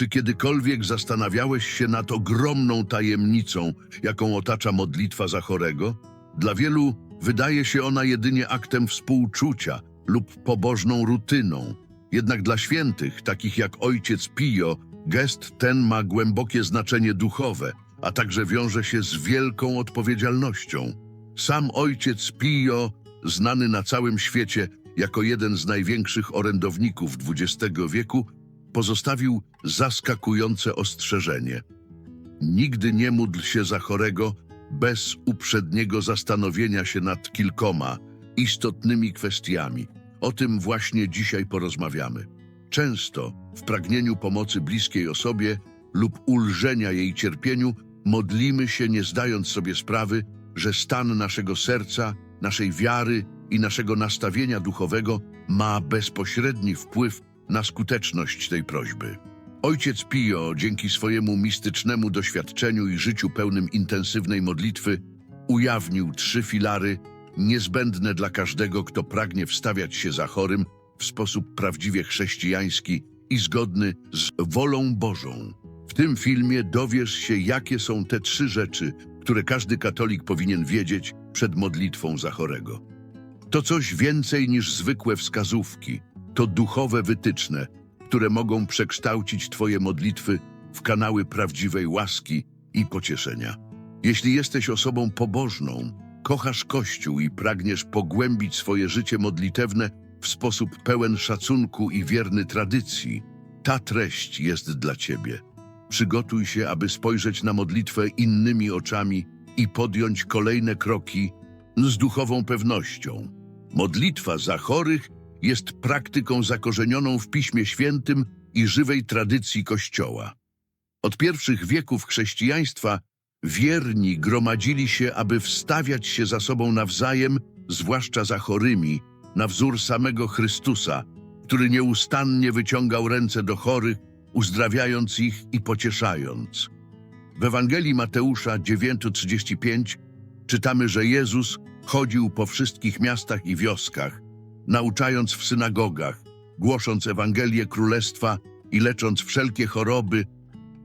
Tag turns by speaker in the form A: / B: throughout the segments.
A: Czy kiedykolwiek zastanawiałeś się nad ogromną tajemnicą, jaką otacza modlitwa za chorego? Dla wielu wydaje się ona jedynie aktem współczucia lub pobożną rutyną. Jednak dla świętych, takich jak ojciec Pio, gest ten ma głębokie znaczenie duchowe, a także wiąże się z wielką odpowiedzialnością. Sam ojciec Pio, znany na całym świecie jako jeden z największych orędowników XX wieku, pozostawił zaskakujące ostrzeżenie. Nigdy nie módl się za chorego bez uprzedniego zastanowienia się nad kilkoma istotnymi kwestiami. O tym właśnie dzisiaj porozmawiamy. Często w pragnieniu pomocy bliskiej osobie lub ulżenia jej cierpieniu modlimy się nie zdając sobie sprawy, że stan naszego serca, naszej wiary i naszego nastawienia duchowego ma bezpośredni wpływ na skuteczność tej prośby. Ojciec Pio, dzięki swojemu mistycznemu doświadczeniu i życiu pełnym intensywnej modlitwy, ujawnił trzy filary niezbędne dla każdego, kto pragnie wstawiać się za chorym w sposób prawdziwie chrześcijański i zgodny z wolą Bożą. W tym filmie dowiesz się, jakie są te trzy rzeczy, które każdy katolik powinien wiedzieć przed modlitwą za chorego. To coś więcej niż zwykłe wskazówki, to duchowe wytyczne, które mogą przekształcić Twoje modlitwy w kanały prawdziwej łaski i pocieszenia. Jeśli jesteś osobą pobożną, kochasz Kościół i pragniesz pogłębić swoje życie modlitewne w sposób pełen szacunku i wierny tradycji, ta treść jest dla Ciebie. Przygotuj się, aby spojrzeć na modlitwę innymi oczami i podjąć kolejne kroki z duchową pewnością. Modlitwa za chorych jest praktyką zakorzenioną w Piśmie Świętym i żywej tradycji Kościoła. Od pierwszych wieków chrześcijaństwa wierni gromadzili się, aby wstawiać się za sobą nawzajem, zwłaszcza za chorymi, na wzór samego Chrystusa, który nieustannie wyciągał ręce do chorych, uzdrawiając ich i pocieszając. W Ewangelii Mateusza 9:35 czytamy, że Jezus chodził po wszystkich miastach i wioskach, nauczając w synagogach, głosząc Ewangelię Królestwa i lecząc wszelkie choroby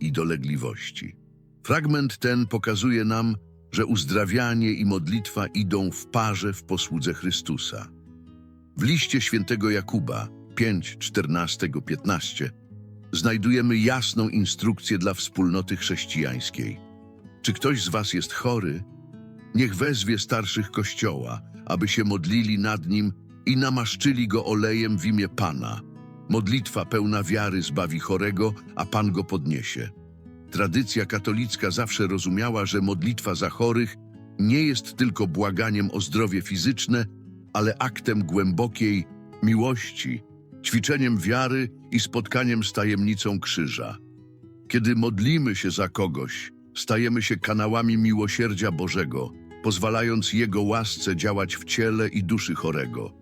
A: i dolegliwości. Fragment ten pokazuje nam, że uzdrawianie i modlitwa idą w parze w posłudze Chrystusa. W liście świętego Jakuba 5, 14, 15 znajdujemy jasną instrukcję dla wspólnoty chrześcijańskiej. Czy ktoś z was jest chory? Niech wezwie starszych kościoła, aby się modlili nad nim i namaszczyli go olejem w imię Pana. Modlitwa pełna wiary zbawi chorego, a Pan go podniesie. Tradycja katolicka zawsze rozumiała, że modlitwa za chorych nie jest tylko błaganiem o zdrowie fizyczne, ale aktem głębokiej miłości, ćwiczeniem wiary i spotkaniem z tajemnicą krzyża. Kiedy modlimy się za kogoś, stajemy się kanałami miłosierdzia Bożego, pozwalając Jego łasce działać w ciele i duszy chorego.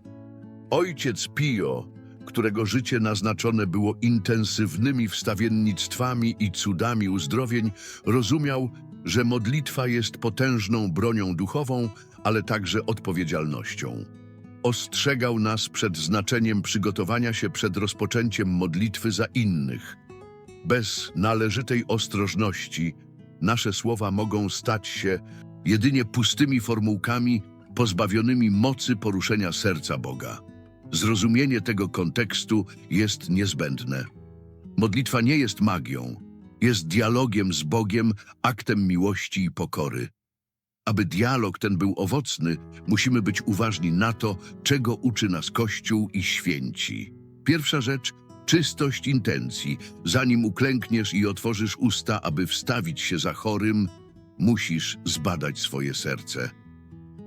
A: Ojciec Pio, którego życie naznaczone było intensywnymi wstawiennictwami i cudami uzdrowień, rozumiał, że modlitwa jest potężną bronią duchową, ale także odpowiedzialnością. Ostrzegał nas przed znaczeniem przygotowania się przed rozpoczęciem modlitwy za innych. Bez należytej ostrożności nasze słowa mogą stać się jedynie pustymi formułkami pozbawionymi mocy poruszenia serca Boga. Zrozumienie tego kontekstu jest niezbędne. Modlitwa nie jest magią, jest dialogiem z Bogiem, aktem miłości i pokory. Aby dialog ten był owocny, musimy być uważni na to, czego uczy nas Kościół i święci. Pierwsza rzecz czystość intencji. Zanim uklękniesz i otworzysz usta, aby wstawić się za chorym, musisz zbadać swoje serce.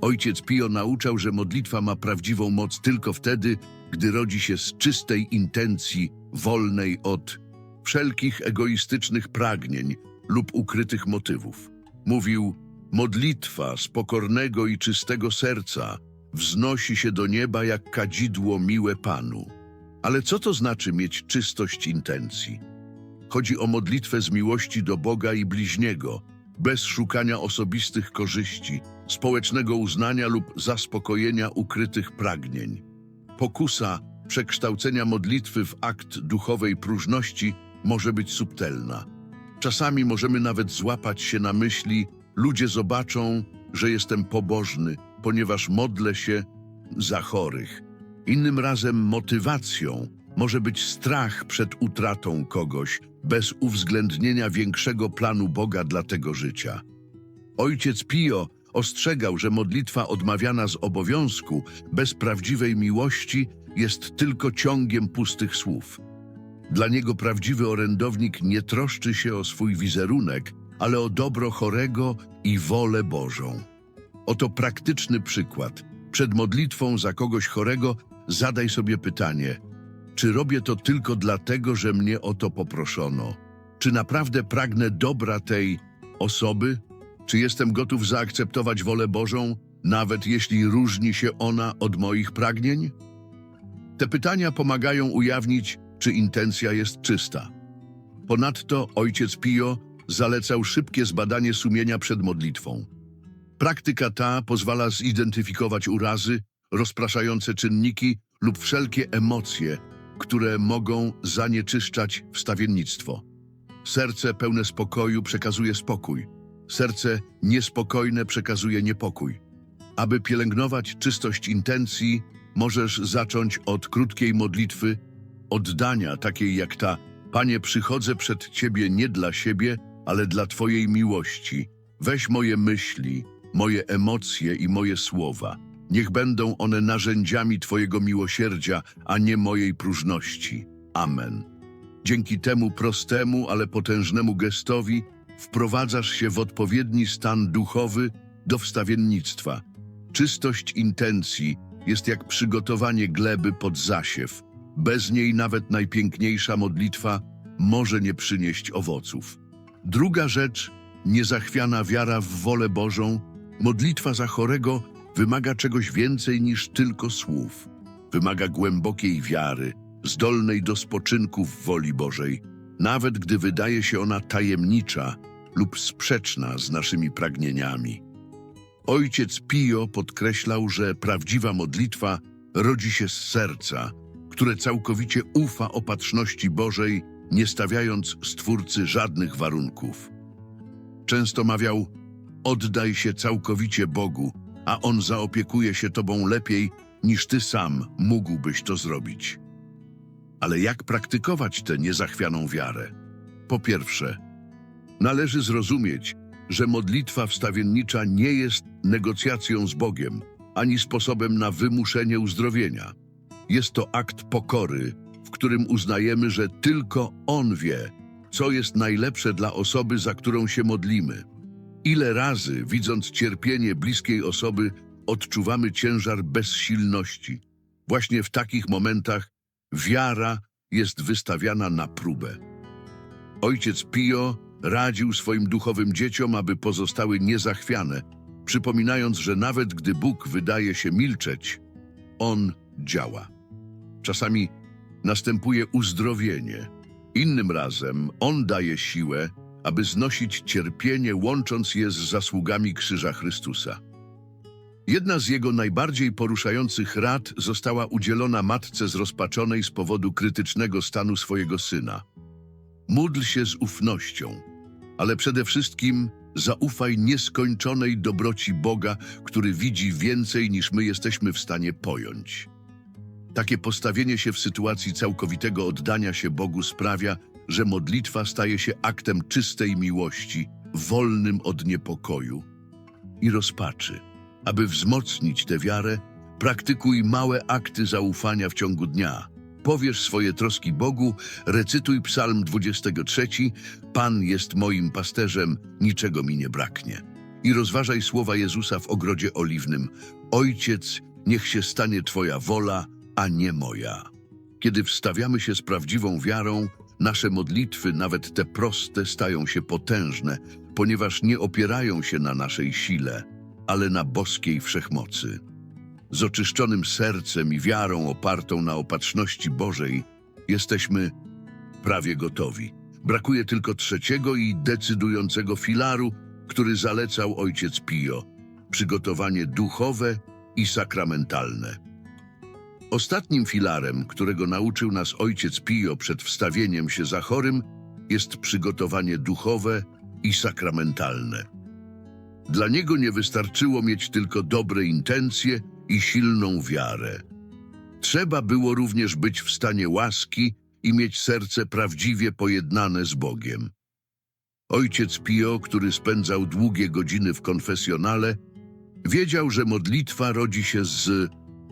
A: Ojciec Pio nauczał, że modlitwa ma prawdziwą moc tylko wtedy, gdy rodzi się z czystej intencji, wolnej od wszelkich egoistycznych pragnień lub ukrytych motywów. Mówił, modlitwa z pokornego i czystego serca wznosi się do nieba jak kadzidło miłe Panu. Ale co to znaczy mieć czystość intencji? Chodzi o modlitwę z miłości do Boga i bliźniego, bez szukania osobistych korzyści, społecznego uznania lub zaspokojenia ukrytych pragnień. Pokusa przekształcenia modlitwy w akt duchowej próżności może być subtelna. Czasami możemy nawet złapać się na myśli, ludzie zobaczą, że jestem pobożny, ponieważ modlę się za chorych. Innym razem motywacją może być strach przed utratą kogoś, bez uwzględnienia większego planu Boga dla tego życia. Ojciec Pio ostrzegał, że modlitwa odmawiana z obowiązku, bez prawdziwej miłości, jest tylko ciągiem pustych słów. Dla niego prawdziwy orędownik nie troszczy się o swój wizerunek, ale o dobro chorego i wolę Bożą. Oto praktyczny przykład. Przed modlitwą za kogoś chorego zadaj sobie pytanie: czy robię to tylko dlatego, że mnie o to poproszono? Czy naprawdę pragnę dobra tej osoby? Czy jestem gotów zaakceptować wolę Bożą, nawet jeśli różni się ona od moich pragnień? Te pytania pomagają ujawnić, czy intencja jest czysta. Ponadto ojciec Pio zalecał szybkie zbadanie sumienia przed modlitwą. Praktyka ta pozwala zidentyfikować urazy, rozpraszające czynniki lub wszelkie emocje, które mogą zanieczyszczać wstawiennictwo. Serce pełne spokoju przekazuje spokój. Serce niespokojne przekazuje niepokój. Aby pielęgnować czystość intencji, możesz zacząć od krótkiej modlitwy, oddania takiej jak ta Panie, przychodzę przed Ciebie nie dla siebie, ale dla Twojej miłości. Weź moje myśli, moje emocje i moje słowa. Niech będą one narzędziami Twojego miłosierdzia, a nie mojej próżności. Amen. Dzięki temu prostemu, ale potężnemu gestowi wprowadzasz się w odpowiedni stan duchowy do wstawiennictwa. Czystość intencji jest jak przygotowanie gleby pod zasiew. Bez niej nawet najpiękniejsza modlitwa może nie przynieść owoców. Druga rzecz, niezachwiana wiara w wolę Bożą, modlitwa za chorego wymaga czegoś więcej niż tylko słów. Wymaga głębokiej wiary, zdolnej do spoczynku w woli Bożej, nawet gdy wydaje się ona tajemnicza lub sprzeczna z naszymi pragnieniami. Ojciec Pio podkreślał, że prawdziwa modlitwa rodzi się z serca, które całkowicie ufa opatrzności Bożej, nie stawiając Stwórcy żadnych warunków. Często mawiał, oddaj się całkowicie Bogu, a On zaopiekuje się Tobą lepiej, niż Ty sam mógłbyś to zrobić. Ale jak praktykować tę niezachwianą wiarę? Po pierwsze, należy zrozumieć, że modlitwa wstawiennicza nie jest negocjacją z Bogiem, ani sposobem na wymuszenie uzdrowienia. Jest to akt pokory, w którym uznajemy, że tylko On wie, co jest najlepsze dla osoby, za którą się modlimy. Ile razy, widząc cierpienie bliskiej osoby, odczuwamy ciężar bezsilności. Właśnie w takich momentach wiara jest wystawiana na próbę. Ojciec Pio radził swoim duchowym dzieciom, aby pozostały niezachwiane, przypominając, że nawet gdy Bóg wydaje się milczeć, On działa. Czasami następuje uzdrowienie, innym razem On daje siłę, aby znosić cierpienie, łącząc je z zasługami Krzyża Chrystusa. Jedna z jego najbardziej poruszających rad została udzielona matce zrozpaczonej z powodu krytycznego stanu swojego syna. Módl się z ufnością, ale przede wszystkim zaufaj nieskończonej dobroci Boga, który widzi więcej niż my jesteśmy w stanie pojąć. Takie postawienie się w sytuacji całkowitego oddania się Bogu sprawia, że modlitwa staje się aktem czystej miłości, wolnym od niepokoju i rozpaczy. Aby wzmocnić tę wiarę, praktykuj małe akty zaufania w ciągu dnia. Powiesz swoje troski Bogu, recytuj Psalm 23, Pan jest moim pasterzem, niczego mi nie braknie. I rozważaj słowa Jezusa w ogrodzie oliwnym. Ojciec, niech się stanie Twoja wola, a nie moja. Kiedy wstawiamy się z prawdziwą wiarą, nasze modlitwy, nawet te proste, stają się potężne, ponieważ nie opierają się na naszej sile, ale na boskiej wszechmocy. Z oczyszczonym sercem i wiarą opartą na opatrzności Bożej jesteśmy prawie gotowi. Brakuje tylko trzeciego i decydującego filaru, który zalecał ojciec Pio przygotowanie duchowe i sakramentalne. Ostatnim filarem, którego nauczył nas ojciec Pio przed wstawieniem się za chorym, jest przygotowanie duchowe i sakramentalne. Dla niego nie wystarczyło mieć tylko dobre intencje i silną wiarę. Trzeba było również być w stanie łaski i mieć serce prawdziwie pojednane z Bogiem. Ojciec Pio, który spędzał długie godziny w konfesjonale, wiedział, że modlitwa rodzi się z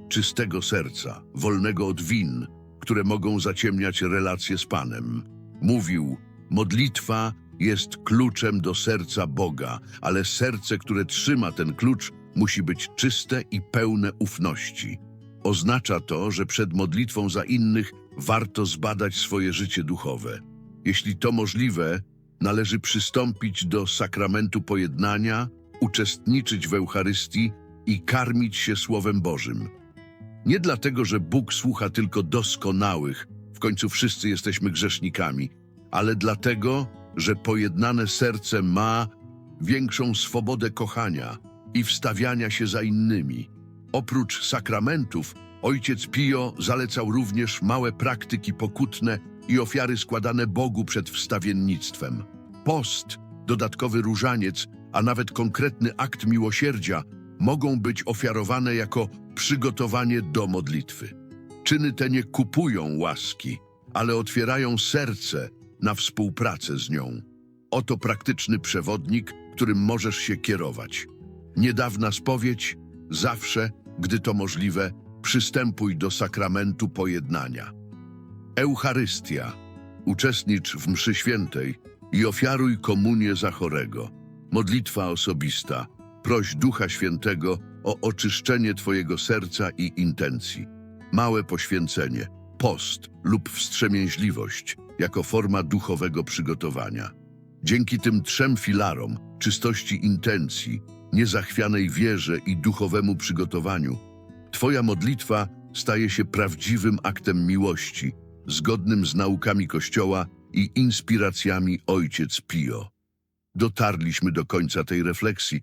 A: czystego serca, wolnego od win, które mogą zaciemniać relacje z Panem. Mówił, modlitwa jest kluczem do serca Boga, ale serce, które trzyma ten klucz, musi być czyste i pełne ufności. Oznacza to, że przed modlitwą za innych warto zbadać swoje życie duchowe. Jeśli to możliwe, należy przystąpić do sakramentu pojednania, uczestniczyć w Eucharystii i karmić się Słowem Bożym. Nie dlatego, że Bóg słucha tylko doskonałych, w końcu wszyscy jesteśmy grzesznikami, ale dlatego, że pojednane serce ma większą swobodę kochania i wstawiania się za innymi. Oprócz sakramentów, ojciec Pio zalecał również małe praktyki pokutne i ofiary składane Bogu przed wstawiennictwem. Post, dodatkowy różaniec, a nawet konkretny akt miłosierdzia mogą być ofiarowane jako przygotowanie do modlitwy. Czyny te nie kupują łaski, ale otwierają serce na współpracę z nią. Oto praktyczny przewodnik, którym możesz się kierować. Niedawna spowiedź, zawsze, gdy to możliwe, przystępuj do sakramentu pojednania. Eucharystia. Uczestnicz w mszy świętej i ofiaruj komunię za chorego. Modlitwa osobista. Proś Ducha Świętego o oczyszczenie Twojego serca i intencji. Małe poświęcenie, post lub wstrzemięźliwość jako forma duchowego przygotowania. Dzięki tym trzem filarom czystości intencji, niezachwianej wierze i duchowemu przygotowaniu, Twoja modlitwa staje się prawdziwym aktem miłości, zgodnym z naukami Kościoła i inspiracjami Ojciec Pio. Dotarliśmy do końca tej refleksji,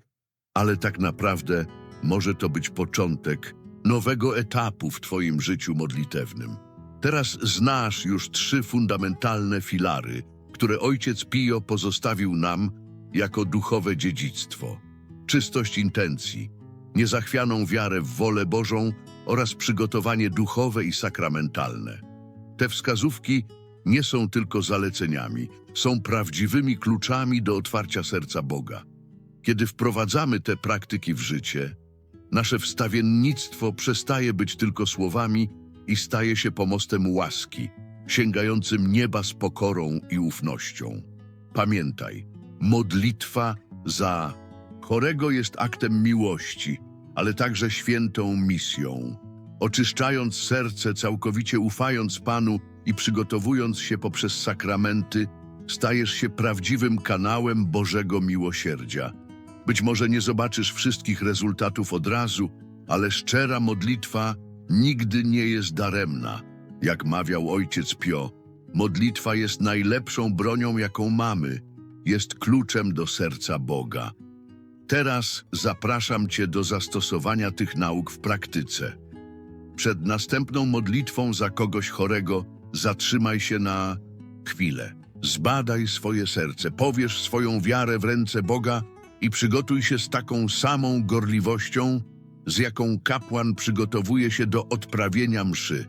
A: ale tak naprawdę może to być początek nowego etapu w Twoim życiu modlitewnym. Teraz znasz już trzy fundamentalne filary, które Ojciec Pio pozostawił nam jako duchowe dziedzictwo. Czystość intencji, niezachwianą wiarę w wolę Bożą oraz przygotowanie duchowe i sakramentalne. Te wskazówki nie są tylko zaleceniami, są prawdziwymi kluczami do otwarcia serca Boga. Kiedy wprowadzamy te praktyki w życie, nasze wstawiennictwo przestaje być tylko słowami i staje się pomostem łaski, sięgającym nieba z pokorą i ufnością. Pamiętaj, modlitwa za chorego jest aktem miłości, ale także świętą misją. Oczyszczając serce, całkowicie ufając Panu i przygotowując się poprzez sakramenty, stajesz się prawdziwym kanałem Bożego miłosierdzia. Być może nie zobaczysz wszystkich rezultatów od razu, ale szczera modlitwa nigdy nie jest daremna. Jak mawiał ojciec Pio, modlitwa jest najlepszą bronią, jaką mamy. Jest kluczem do serca Boga. Teraz zapraszam Cię do zastosowania tych nauk w praktyce. Przed następną modlitwą za kogoś chorego zatrzymaj się na chwilę. Zbadaj swoje serce, powierz swoją wiarę w ręce Boga i przygotuj się z taką samą gorliwością, z jaką kapłan przygotowuje się do odprawienia mszy.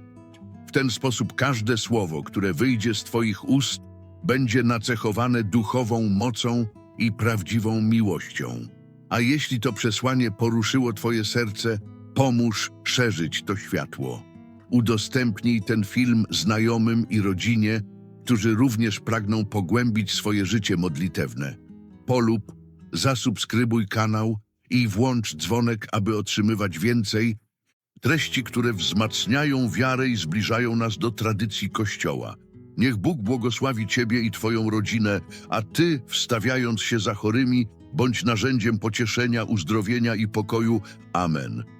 A: W ten sposób każde słowo, które wyjdzie z Twoich ust, będzie nacechowane duchową mocą i prawdziwą miłością. A jeśli to przesłanie poruszyło Twoje serce, pomóż szerzyć to światło. Udostępnij ten film znajomym i rodzinie, którzy również pragną pogłębić swoje życie modlitewne. Polub, zasubskrybuj kanał i włącz dzwonek, aby otrzymywać więcej treści, które wzmacniają wiarę i zbliżają nas do tradycji Kościoła. Niech Bóg błogosławi Ciebie i Twoją rodzinę, a Ty, wstawiając się za chorymi, bądź narzędziem pocieszenia, uzdrowienia i pokoju. Amen.